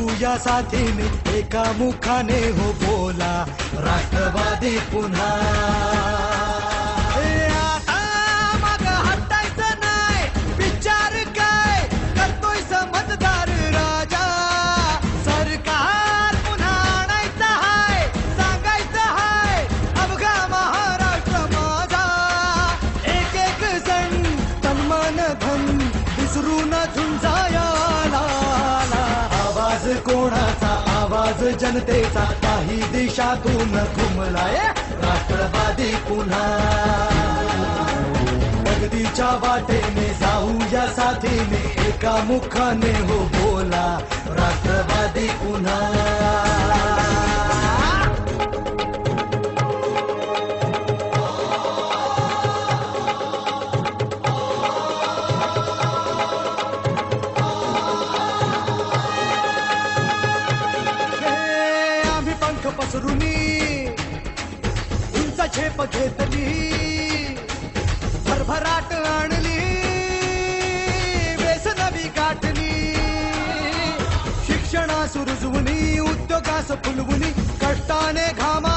जाऊया साथीने एका मुखाने हो बोला राष्ट्रवादी पुन्हा. ए, आता मागं हटायचं नाही विचार काय? करतोय समजदार राजा. सरकार पुन्हा आणायचं हाय सांगायचं हाय अवघा महाराष्ट्र माझा. एक एक जण तन्मान धन विसरून झुंजाया. आवाज जनतेचा काही दिशातून घुमलाय. राष्ट्रवादी पुन्हा. प्रगतीच्या वाटेने जाऊया साथीने. एका मुखाने हो बोला. आम्ही पंख पसरुनी. उंच झेप घेतली. भरभराट आणली. व्यसनवी गाठली. शिक्षणास रुजवणी उद्योगास फुलवणी कष्टाने घामा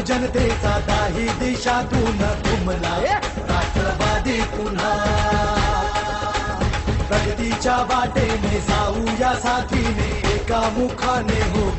जनतेचा दाही दिशातून घुमलाय. राष्ट्रवादी पुन्हा. प्रगतीच्या वाटेने जाऊया साथीने एका मुखाने हो.